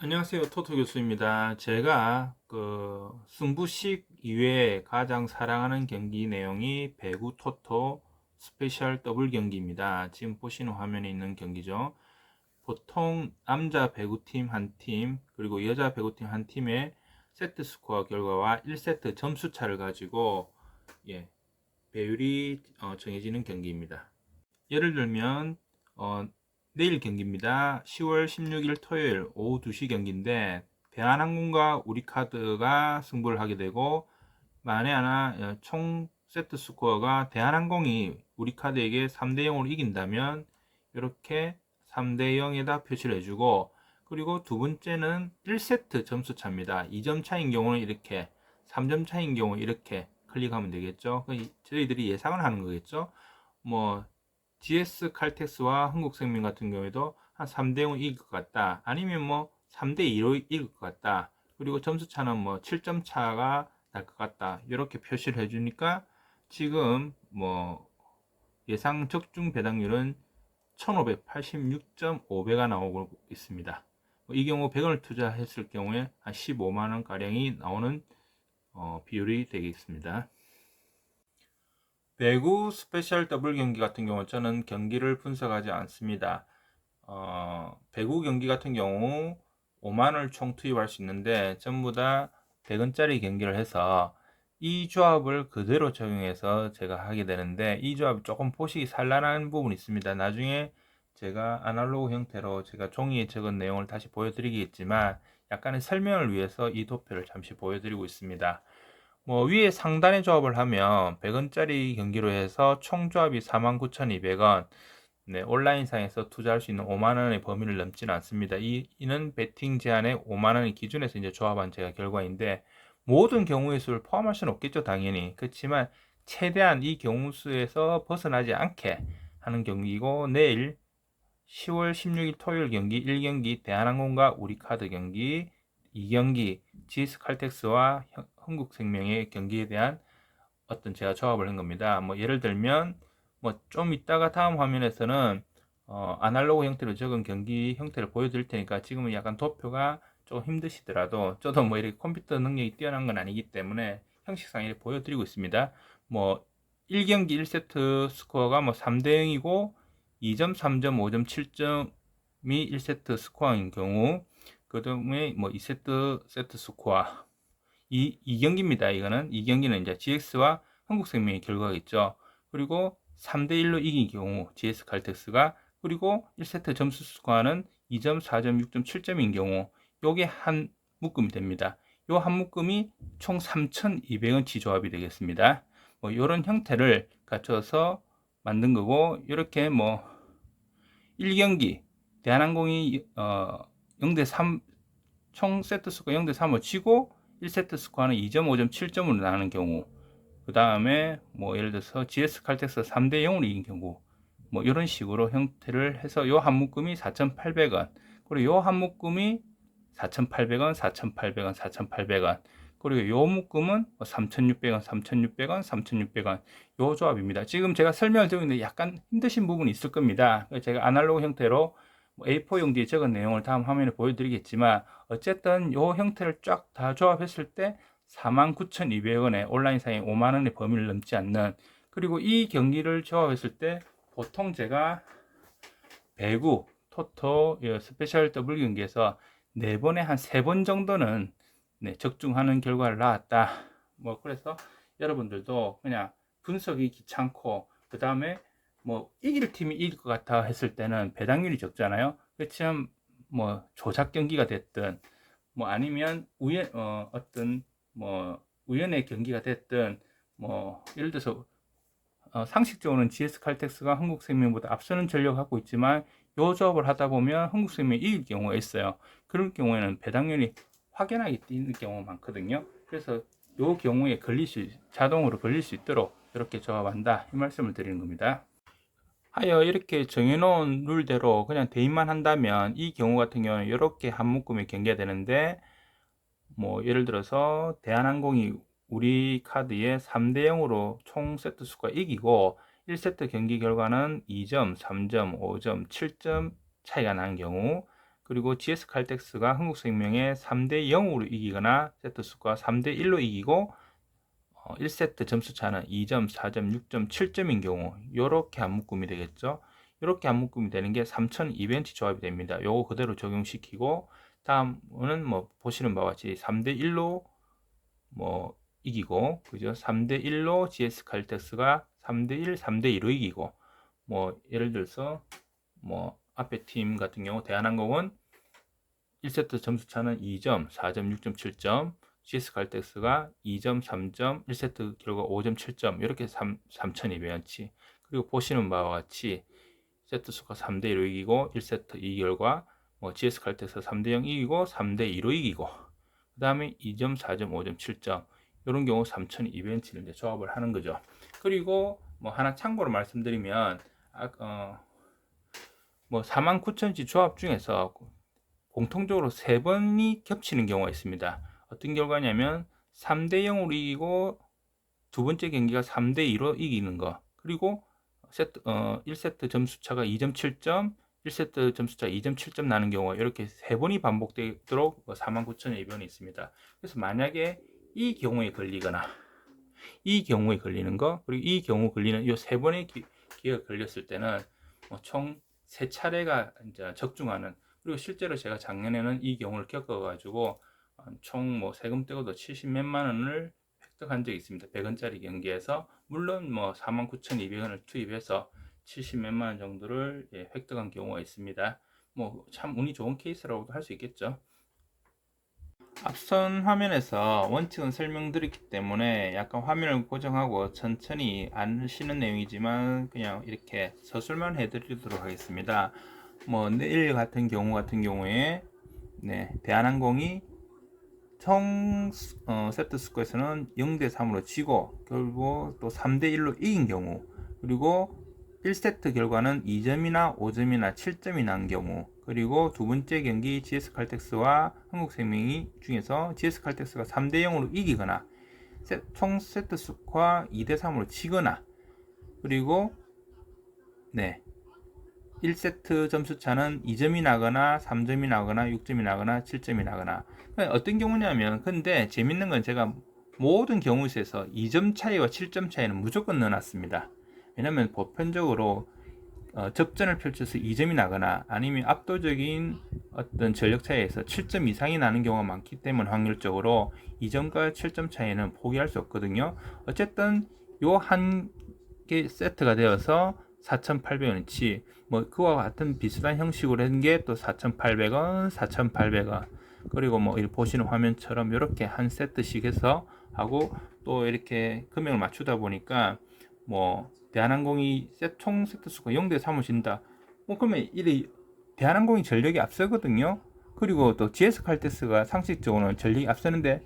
안녕하세요. 토토 교수입니다. 제가 그 승부식 이외에 가장 사랑하는 경기 내용이 배구 토토 스페셜 더블 경기입니다. 지금 보시는 화면에 있는 경기죠. 보통 남자 배구팀 한 팀, 그리고 여자 배구팀 한 팀의 세트 스코어 결과와 1세트 점수 차를 가지고 예, 배율이 어, 정해지는 경기입니다. 예를 들면 어, 내일 경기입니다. 10월 16일 토요일 오후 2시 경기인데 대한항공과 우리카드가 승부를 하게 되고 만에 하나 어, 총 세트 스코어가 대한항공이 우리카드에게 3대 0으로 이긴다면 이렇게 3대 0에다 표시를 해주고 그리고 두 번째는 1세트 점수 차입니다. 2점 차인 경우는 이렇게 3점 차인 경우 이렇게 클릭하면 되겠죠. 그 저희들이 예상을 하는 거겠죠. 뭐 GS 칼텍스와 한국생명 같은 경우에도 한 3대 0 이길 것 같다. 아니면 뭐 3대 2로 이길 것 같다. 그리고 점수 차는 뭐 7점 차가 날 것 같다. 이렇게 표시를 해주니까 지금 뭐 예상 적중 배당률은 1586.5배가 나오고 있습니다. 뭐이 경우 100원을 투자했을 경우에 한 15만원 가량이 나오는 어, 비율이 되겠습니다. 배구 스페셜 더블 경기 같은 경우 저는 경기를 분석하지 않습니다. 어, 배구 경기 같은 경우 5만 원을 총 투입할 수 있는데 전부 다 100원짜리 경기를 해서 이 조합을 그대로 적용해서 제가 하게 되는데 이 조합이 조금 보시기 산란한 부분이 있습니다. 나중에 제가 아날로그 형태로 제가 종이에 적은 내용을 다시 보여드리겠지만 약간의 설명을 위해서 이 도표를 잠시 보여드리고 있습니다. 뭐 위에 상단의 조합을 하면 100원짜리 경기로 해서 총 조합이 49,200원. 네, 온라인상에서 투자할 수 있는 5만 원의 범위를 넘지는 않습니다. 이, 이는 베팅 제한의 5만 원의 기준에서 이제 조합한 제가 결과인데, 모든 경우의 수를 포함할 수는 없겠죠, 당연히. 그렇지만, 최대한 이 경우 수에서 벗어나지 않게 하는 경기이고, 내일 10월 16일 토요일 경기 1경기 대한항공과 우리카드 경기 2경기 GS 칼텍스와 한국생명의 경기에 대한 어떤 제가 조합을 한 겁니다. 뭐 예를 들면 뭐 좀 이따가 다음 화면에서는 어, 아날로그 형태로 적은 경기 형태를 보여드릴 테니까 지금은 약간 도표가 좀 힘드시더라도 저도 뭐 이렇게 컴퓨터 능력이 뛰어난 건 아니기 때문에 형식상 이렇게 보여드리고 있습니다. 뭐 1경기 1세트 스코어가 뭐 3대 0이고 2점, 3점, 5점, 7점이 1세트 스코어인 경우 그 다음에 뭐 2세트 세트 스코어 이, 2경기입니다. 이거는 2경기는 이제 GX와 한국생명의 결과겠죠. 그리고 3대 1로 이긴 경우 GS 칼텍스가 그리고 1세트 점수 스코어는 2점, 4점, 6점, 7점인 경우 요게 한 묶음이 됩니다. 요 한 묶음이 총 3,200원치 조합이 되겠습니다. 뭐 요런 형태를 갖춰서 만든 거고 이렇게 뭐 1경기 대한항공이 어 0 대 3 총 세트 스코어 0 대 3을 치고 1세트 스코어는 2점, 5점, 7점으로 나는 경우. 그 다음에 뭐 예를 들어서 GS 칼텍스 3대 0으로 이긴 경우. 뭐 이런 식으로 형태를 해서 요 한 묶음이 4,800원. 그리고 요 한 묶음이 4,800원, 4,800원, 4,800원. 그리고 요 묶음은 3,600원, 3,600원, 3,600원. 요 조합입니다. 지금 제가 설명을 드리는데 약간 힘드신 부분이 있을 겁니다. 제가 아날로그 형태로 A4 용지에 적은 내용을 다음 화면에 보여드리겠지만 어쨌든 요 형태를 쫙 다 조합했을 때 49,200원에 온라인 상에 5만 원의 범위를 넘지 않는 그리고 이 경기를 조합했을 때 보통 제가 배구, 토토, 스페셜 더블 경기에서 4번에 한 3번 정도는 네, 적중하는 결과를 나왔다. 뭐 그래서 여러분들도 그냥 분석이 귀찮고 그 다음에 뭐 이길 팀이 이길 것 같아 했을 때는 배당률이 적잖아요. 그렇지만 뭐 조작 경기가 됐든 뭐 아니면 우연 어, 어떤 뭐 우연의 경기가 됐든 뭐 예를 들어서 어, 상식적으로는 GS 칼텍스가 한국생명보다 앞서는 전력을 갖고 있지만 요 조합을 하다 보면 한국생명이 이길 경우가 있어요. 그럴 경우에는 배당률이 확연하게 뛰는 경우가 많거든요. 그래서 요 경우에 걸릴 수 자동으로 걸릴 수 있도록 이렇게 조합한다 이 말씀을 드리는 겁니다. 하여 이렇게 정해놓은 룰대로 그냥 대입만 한다면 이 경우 같은 경우는 이렇게 한 묶음이 경계가 되는데 뭐 예를 들어서 대한항공이 우리 카드에 3대 0으로 총 세트 수가 이기고 1세트 경기 결과는 2점, 3점, 5점, 7점 차이가 난 경우 그리고 GS 칼텍스가 한국생명에 3대 0으로 이기거나 세트 수가 3대 1로 이기고 어, 1세트 점수 차는 2점, 4점, 6점, 7점인 경우 이렇게 안 묶음이 되겠죠. 이렇게 안 묶음이 되는 게 3002벤치 조합이 됩니다. 요거 그대로 적용시키고 다음은 뭐 보시는 바와 같이 3대 1로 뭐 이기고 그죠? 3대 1로 GS 칼텍스가 3대 1, 3대 2로 이기고 뭐 예를 들어서 뭐 앞에 팀 같은 경우 대한항공은 1세트 점수 차는 2점, 4점, 6점, 7점, GS 칼텍스가 2점, 3점, 1세트 결과 5점, 7점 이렇게 3, 3200원치 그리고 보시는 바와 같이 세트 수가 3대 1로 이기고 1세트 2 결과 뭐 GS 칼텍스 3대 0 이기고 3대 2로 이기고 그 다음에 2점, 4점, 5점, 7점 이런 경우 3200원치를 이제 조합을 하는 거죠. 그리고 뭐 하나 참고로 말씀드리면 아, 어, 뭐 49,000지 조합 중에서 공통적으로 세 번이 겹치는 경우가 있습니다. 어떤 결과냐면 3대 0으로 이기고 두 번째 경기가 3대 2로 이기는 거. 그리고 세트, 어, 1세트 점수 차가 2점 7점, 1세트 점수 차 2점 7점 나는 경우가 이렇게 세 번이 반복되도록 49,200원이 있습니다. 그래서 만약에 이 경우에 걸리거나 이 경우에 걸리는 거 그리고 이 경우 걸리는 이 세 번의 기, 기회가 걸렸을 때는 뭐 총 세 차례가 이제 적중하는 그리고 실제로 제가 작년에는 이 경우를 겪어가지고 총 뭐 세금 떼고도 70 몇만 원을 획득한 적이 있습니다. 100원짜리 경기에서 물론 뭐 49,200원을 투입해서 70 몇만 원 정도를 예, 획득한 경우가 있습니다. 뭐 참 운이 좋은 케이스라고도 할 수 있겠죠. 앞선 화면에서 원칙은 설명드렸기 때문에 약간 화면을 고정하고 천천히 안 하시는 내용이지만 그냥 이렇게 서술만 해드리도록 하겠습니다. 뭐 내일 같은 경우 같은 경우에 네, 대한항공이 총 어, 세트 스코어에서는 0대 3으로 지고 결국 또 3대 1로 이긴 경우 그리고 1세트 결과는 2점이나 5점이나 7점이 난 경우 그리고 두 번째 경기 GS 칼텍스와 한국생명이 중에서 GS 칼텍스가 3대 0으로 이기거나 총 세트 스코어 2대 3으로 치거나 그리고 네 1세트 점수 차는 2점이 나거나 3점이 나거나 6점이 나거나 7점이 나거나 어떤 경우냐면 근데 재밌는 건 제가 모든 경우에서 2점 차이와 7점 차이는 무조건 넣어놨습니다. 왜냐면 보편적으로 어, 접전을 펼쳐서 2점이 나거나 아니면 압도적인 어떤 전력 차이에서 7점 이상이 나는 경우가 많기 때문에 확률적으로 2점과 7점 차이는 포기할 수 없거든요. 어쨌든 요 한 개 세트가 되어서 4,800원치 뭐 그와 같은 비슷한 형식으로 한 게 또 4,800원, 4,800원 그리고 뭐 보시는 화면처럼 이렇게 한 세트씩 해서 하고 또 이렇게 금액을 맞추다 보니까 뭐 대한항공이 총 세트 수가 0대 3을 진다. 뭐 그러면 이 대한항공이 전력이 앞서거든요. 그리고 또 GS 칼텍스가 상식적으로는 전력이 앞서는데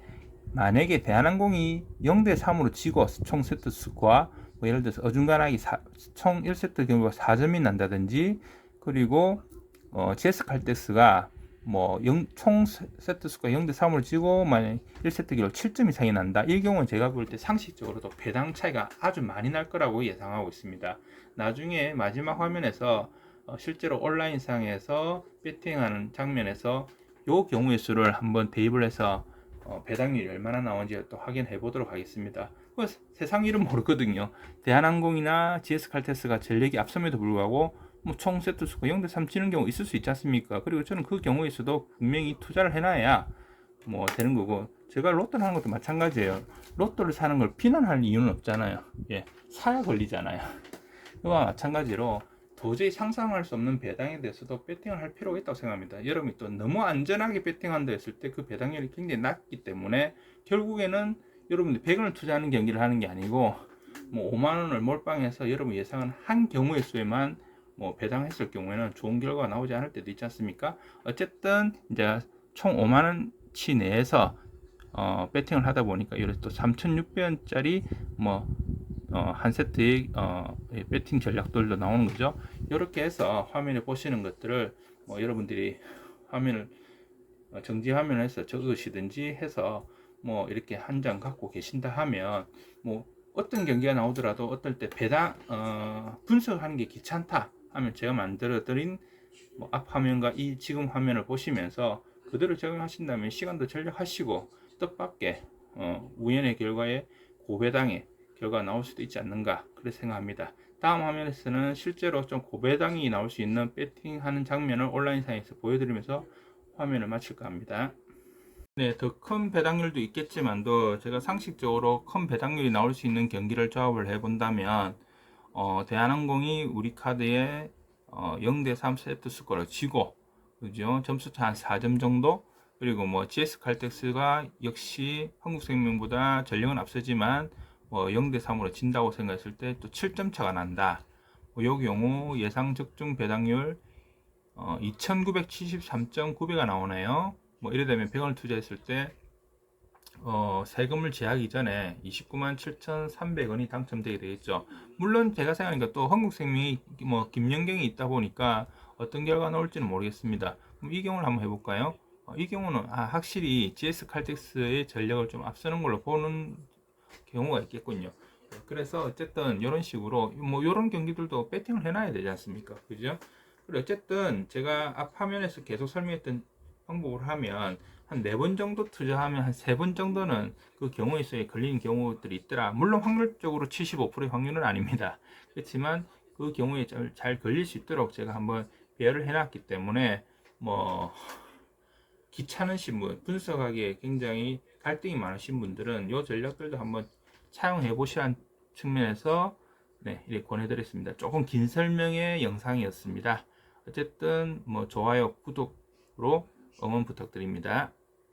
만약에 대한항공이 0대 3으로 지고 총 세트 수가 뭐 예를 들어서 어중간하게 사, 총 1세트 경우가 4점이 난다든지 그리고 어, GS 칼텍스가 뭐총 세트 수가 0대 3으로 지고 만약 1세트 기로 7점 이상이 난다. 이 경우는 제가 볼 때 상식적으로도 배당 차이가 아주 많이 날 거라고 예상하고 있습니다. 나중에 마지막 화면에서 어, 실제로 온라인상에서 배팅하는 장면에서 이 경우의 수를 한번 대입을 해서 어, 배당률이 얼마나 나오는지 또 확인해 보도록 하겠습니다. 그 세상 일은 모르거든요. 대한항공이나 GS칼텍스가 전력이 앞섬에도 불구하고 뭐 총 세트 수가 0대 3 치는 경우 있을 수 있지 않습니까? 그리고 저는 그 경우에서도 분명히 투자를 해놔야 뭐 되는 거고 제가 로또를 하는 것도 마찬가지예요. 로또를 사는 걸 비난할 이유는 없잖아요. 예, 사야 걸리잖아요. 그와 마찬가지로 도저히 상상할 수 없는 배당에 대해서도 배팅을 할 필요가 있다고 생각합니다. 여러분이 또 너무 안전하게 배팅한다 했을 때 그 배당률이 굉장히 낮기 때문에 결국에는 여러분들 100원을 투자하는 경기를 하는 게 아니고 뭐 5만 원을 몰빵해서 여러분 예상한 한 경우의 수에만 뭐 배당했을 경우에는 좋은 결과가 나오지 않을 때도 있지 않습니까? 어쨌든 이제 총 5만 원치 내에서 어, 배팅을 하다 보니까 이렇게 또 3,600원짜리 뭐 어, 한 세트의 어, 배팅 전략들도 나오는 거죠. 이렇게 해서 화면에 보시는 것들을 뭐 여러분들이 화면을 어, 정지 화면에서 적으시든지 해서 뭐 이렇게 한 장 갖고 계신다 하면 뭐 어떤 경기가 나오더라도 어떨 때 배당 어, 분석하는 게 귀찮다 하면 제가 만들어 드린 뭐 앞 화면과 이 지금 화면을 보시면서 그대로 적용하신다면 시간도 절약하시고 뜻밖의 어, 우연의 결과에 고배당의 결과가 나올 수도 있지 않는가 그렇게 생각합니다. 다음 화면에서는 실제로 좀 고배당이 나올 수 있는 배팅하는 장면을 온라인상에서 보여드리면서 화면을 마칠까 합니다. 네, 더 큰 배당률도 있겠지만도 제가 상식적으로 큰 배당률이 나올 수 있는 경기를 조합을 해본다면 어, 대한항공이 우리 카드에 어, 0대 3 세트 스코어를 지고 그죠? 점수차 한 4점 정도 그리고 뭐 GS 칼텍스가 역시 한국생명보다 전력은 앞서지만 뭐 0대 3으로 진다고 생각했을 때 또 7점 차가 난다. 뭐, 요 경우 예상 적중 배당률 어, 2973.9배가 나오네요. 뭐 이래 되면 100원을 투자했을 때 어, 세금을 제하기 전에 29만 7,300원이 당첨되게 되겠죠. 물론 제가 생각하니까 또 한국생명이 뭐 김연경이 있다 보니까 어떤 결과가 나올지는 모르겠습니다. 그럼 이 경우를 한번 해볼까요? 어, 이 경우는 아, 확실히 GS 칼텍스의 전력을 좀 앞서는 걸로 보는 경우가 있겠군요. 그래서 어쨌든 이런 식으로 뭐 이런 경기들도 배팅을 해놔야 되지 않습니까? 그죠? 그리고 어쨌든 제가 앞 화면에서 계속 설명했던 방법을 하면 한 네 번 정도 투자하면 한 세 번 정도는 그 경우에 수에 걸리는 경우들이 있더라. 물론 확률적으로 75%의 확률은 아닙니다. 그렇지만 그 경우에 잘, 잘 걸릴 수 있도록 제가 한번 배열을 해놨기 때문에 뭐 귀찮으신 분, 분석하기에 굉장히 갈등이 많으신 분들은 이 전략들도 한번 차용해 보시라는 측면에서 네, 이렇게 권해드렸습니다. 조금 긴 설명의 영상이었습니다. 어쨌든 뭐 좋아요, 구독으로 응원 부탁드립니다.